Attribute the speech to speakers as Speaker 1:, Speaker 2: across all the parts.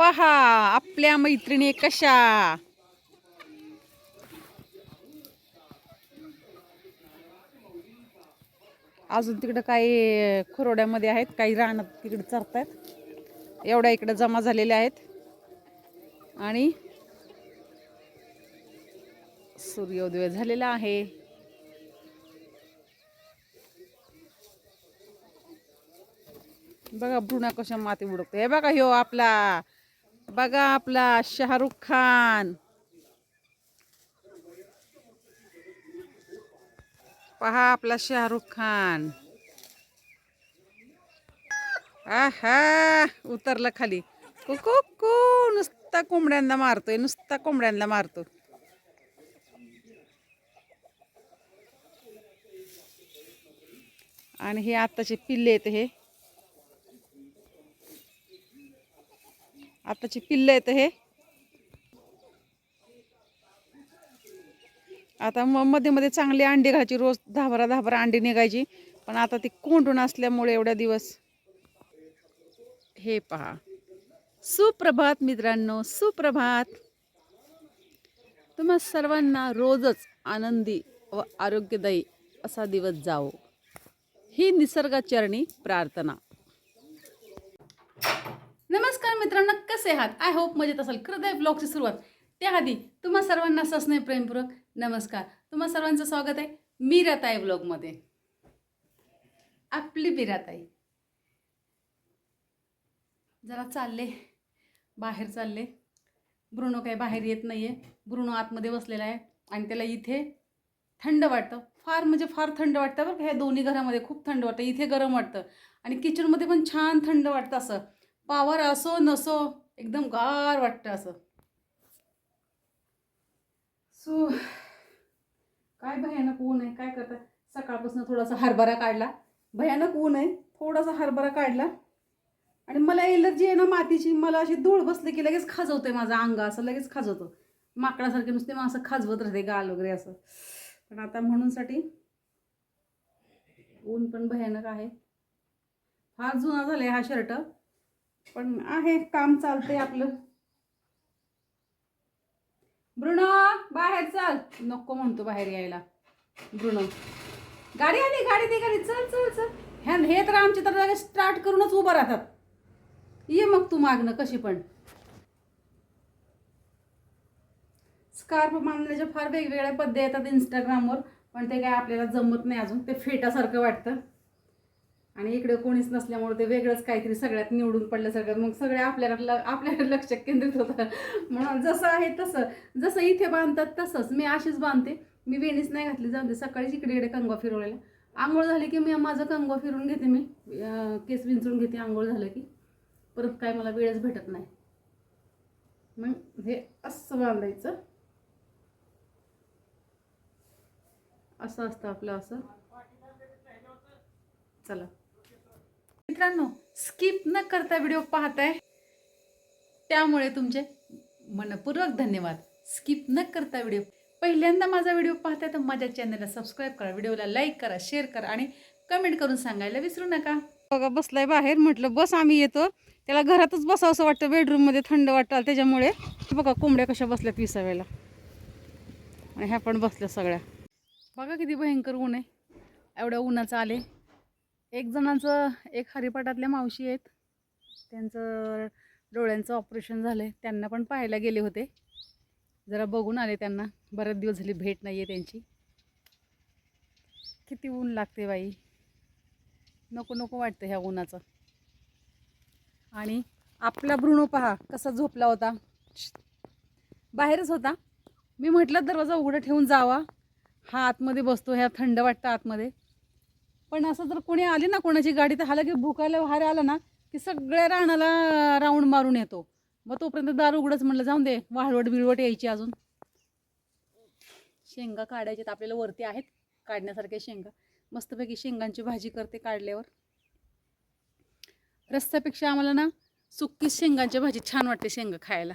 Speaker 1: पहा आपल्या मैत्रिणी कशा? अजून तिकडं काही खुरोड्यामध्ये आहेत काही रानात तिकडे चरतायत. एवढ्या इकडे जमा झालेल्या आहेत. आणि सूर्योदय झालेला आहे. बघा भ्रुणा कशा माती उडकतो. हे बघा ह्यो आपला बघा आपला शाहरुख खान. पहा आपला शाहरुख खान. आहा उतरलं खाली. कुकू कु नुसता कोंबड्यांना मारतोय नुसता कोंबड्यांना मारतो. आणि हे आत्ताचे पिल्ले आहेत हे. आताची पिल्ल आहेत हे. आता मग मध्ये मध्ये चांगली अंडी घालायची रोज दहा बारा दहा बारा अंडी निघायची. पण आता ती कोंडून असल्यामुळे एवढ्या दिवस. हे पहा. सुप्रभात मित्रांनो सुप्रभात. तुम्हा सर्वांना रोजच आनंदी व आरोग्यदायी असा दिवस जावो. ही निसर्गाचरणी प्रार्थना. मित्रांनो कसे आहात? आय होप मजेत असाल. हृदय ब्लॉगची सुरुवात. त्याआधी तुम्हा सर्वांना ससने प्रेमपूर्वक नमस्कार. तुम्हा सर्वांचं स्वागत आहे मी रताई ब्लॉगमध्ये आपली बिराताई जरा चालले. बाहेर चालले. ब्रुनो काही बाहेर येत नाही आहे ब्रुनो आतमध्ये बसलेला आहे आणि त्याला इथे थंड वाटतं. फार म्हणजे फार थंड वाटतं बरं का. ह्या दोन्ही घरामध्ये खूप थंड वाटतं. इथे गरम वाटतं. आणि किचनमध्ये पण छान थंड वाटतं असं. पावर असो नसो एकदम गार वाटतं असं. सो काय भयानक ऊन आहे काय करता? सकाळपासून थोडासा हरभरा काढला. भयानक ऊन आहे थोडासा हरभरा काढला. आणि मला एलर्जी आहे ना मातीची मला अशी धूळ बसली की लगेच खाजवते माझं अंग असं लगेच खाजवतं. माकडासारखे नुसते मग असं खाजवत राहते गाल वगैरे असं. पण आता म्हणूनसाठी ऊन पण भयानक आहे. फार जुना झालाय हा शर्ट. पण आहे काम चालतंय आपलं. ब्रुनो बाहेर चल. नको म्हणतो बाहेर यायला. ब्रुनो. गाडी आली गाडी दे गाडी. चल चल चल. ह्या हे तर आमचे तर लगेच स्टार्ट करूनच उभं राहतात. ये मग तू मागणं कशी पण. स्कार्फ बांधण्याच्या फार वेगवेगळ्या पद्धती येतात इंस्टाग्रामवर पण ते काय आपल्याला जमत नाही अजून. ते फेटासारखं वाटतं. आणि इकडे कोणीच नसल्यामुळे ते वेगळंच काहीतरी सगळ्यात निवडून पडलं सगळ्यात मग सगळे आपल्याला आपल्याकडे लक्ष केंद्रित होतं. म्हणून जसं आहे तसं. जसं इथे बांधतात तसंच. मी अशीच बांधते. मी वेणीच नाही घातली जाते सकाळीच इकडे इकडे कंगवा फिरवलेला. आंघोळ झाली की मी माझं कंगवा फिरून घेते मी. केस विंचून घेते. आंघोळ झालं की. परत काय मला वेळच भेटत नाही. मग हे असं बांधायचं. असं असतं आपलं असं. चला. मित्रांनो स्किप न करता व्हिडिओ पाहताय. त्यामुळे तुमचे मनपूर्वक धन्यवाद. स्किप न करता व्हिडिओ पहिल्यांदा माझा व्हिडिओ पाहताय तर माझ्या चॅनलला सबस्क्राईब करा. व्हिडिओला लाईक करा शेअर करा आणि कमेंट करून सांगायला विसरू नका. बघा बसलाय बाहेर म्हटलं बस आम्ही येतो. त्याला घरातच बसावं असं वाटतं. बेडरूममध्ये थंड वाटतं त्याच्यामुळे. बघा कोंबड्या कशा बसल्यात विसाव्याला. आणि ह्या पण बसल्या सगळ्या. बघा किती भयंकर ऊन आहे. एवढ्या उन्हाचं आले. एक जणांचं एक हरिपाटातल्या मावशी आहेत. त्यांचं डोळ्यांचं ऑपरेशन झालं आहे त्यांना पण पाहायला गेले होते. जरा बघून आले त्यांना. बरेच दिवस झाली भेट नाही आहे त्यांची. किती ऊन लागते बाई. नको नको वाटतं ह्या उन्हाचं. आणि आपला भ्रुणो पहा कसा झोपला होता. बाहेरच होता. मी म्हटलं दरवाजा उघडं ठेवून जावा. हा आतमध्ये बसतो ह्या थंड वाटतं आतमध्ये. पण असं जर कोणी आली ना कोणाची गाडी तर हाला की भुकायला बाहेर आला ना की सगळ्या रानाला राऊंड मारून येतो. मग तोपर्यंत दार उघडच म्हटलं जाऊन दे वाळवट बिळवट यायची अजून. शेंगा काढायच्यात आपल्याला वरती आहेत काढण्यासारख्या शेंगा. मस्तपैकी शेंगांची भाजी करते काढल्यावर. रस्त्यापेक्षा आम्हाला ना सुकीच शेंगांची भाजी छान वाटते शेंगा खायला.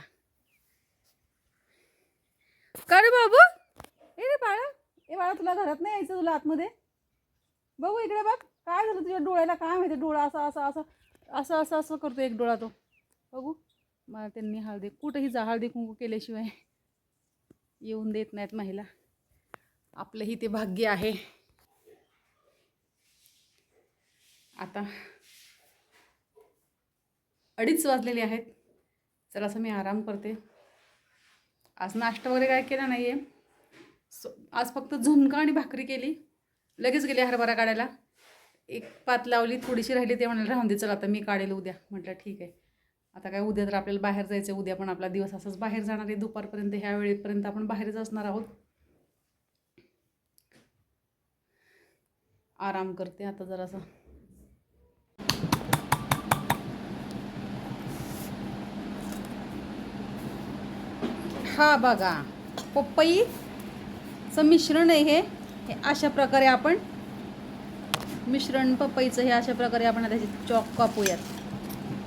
Speaker 1: का रे बाबू? ए रे बाळा ए बाळा तुला घरात नाही यायचं तुला आतमध्ये? बघू इकडे बघ काय झालं तुझ्या डोळ्याला? काय माहिती डोळा असा असा असा असं असं असं करतो एक डोळा तो. बघू मला त्यांनी हळदी कुठंही जा हळदी कुंकू केल्याशिवाय येऊन देत नाहीत महिला. आपलंही ते भाग्य आहे. आता अडीच वाजलेले आहेत. चला असं मी आराम करते. आज नाश्ता वगैरे काय केला नाही आहे आज फक्त झुणका आणि भाकरी केली. लगेच गेले हरभरा काढायला. एक पात लावली थोडीशी राहिली ते म्हणाले राहून दे चला आता मी काढेल उद्या. म्हटलं ठीक आहे. आता काय उद्या तर आपल्याला बाहेर जायचं आहे. उद्या पण आपला दिवस असंच बाहेर जाणार आहे. दुपारपर्यंत ह्या वेळेपर्यंत आपण बाहेरच असणार आहोत. आराम करते आता जरासा. हा बघा पपईचं मिश्रण आहे हे. हे अशा प्रकारे आपण मिश्रण पपईचं हे अशा प्रकारे आपण त्याची चॉक कापूयात.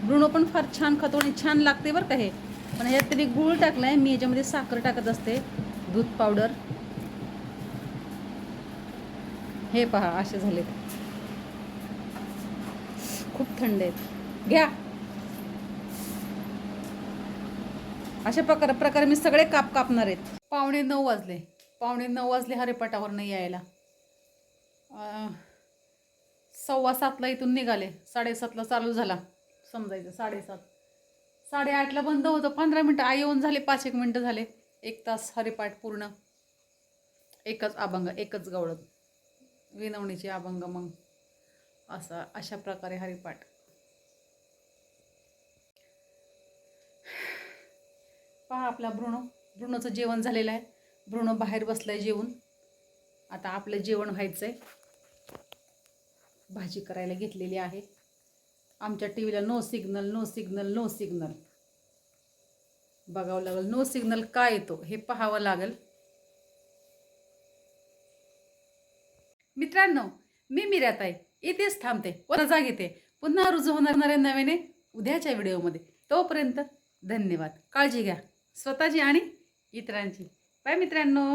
Speaker 1: ब्रुणो पण फार छान खातो आणि छान लागते बरं का हे. पण ह्यात तरी गूळ टाकलाय. मी याच्यामध्ये साखर टाकत असते. दूध पावडर. हे पहा असे झाले. खूप थंड आहेत. घ्या. अशा प्रकार प्रकारे मी सगळे काप कापणार आहेत. पावणे नऊ वाजले. पावणे नऊ वाजले हरिपाटावर नाही यायला. सव्वा सातला इथून निघाले. साडेसातला चालू झाला. समजायचं साडेसात. साडेआठला बंद होतं. पंधरा मिनटं आई येऊन झाले पाच एक मिनटं झाले. एक तास हरिपाठ पूर्ण. एकच अभंग एकच गवळत विनवणीची अभंग मग. असा अशा प्रकारे हरिपाठ. पहा आपला भ्रूण. ब्रुणोचं जेवण झालेलं आहे. भ्रूण बाहेर बसलाय जेवून. आता आपलं जेवण व्हायचं आहे भाजी करायला घेतलेली आहे. आमच्या टी व्हीला no signal no signal no signal बघावं लागेल नो सिग्नल काय येतो हे पाहावं लागेल. मित्रांनो मी मिरात आहे इथेच थांबते वर रजा येते. पुन्हा रुजू होणार नव्याने उद्याच्या व्हिडिओमध्ये. तोपर्यंत धन्यवाद. काळजी घ्या. स्वतःची आणि इतरांची. बाय मित्रांनो.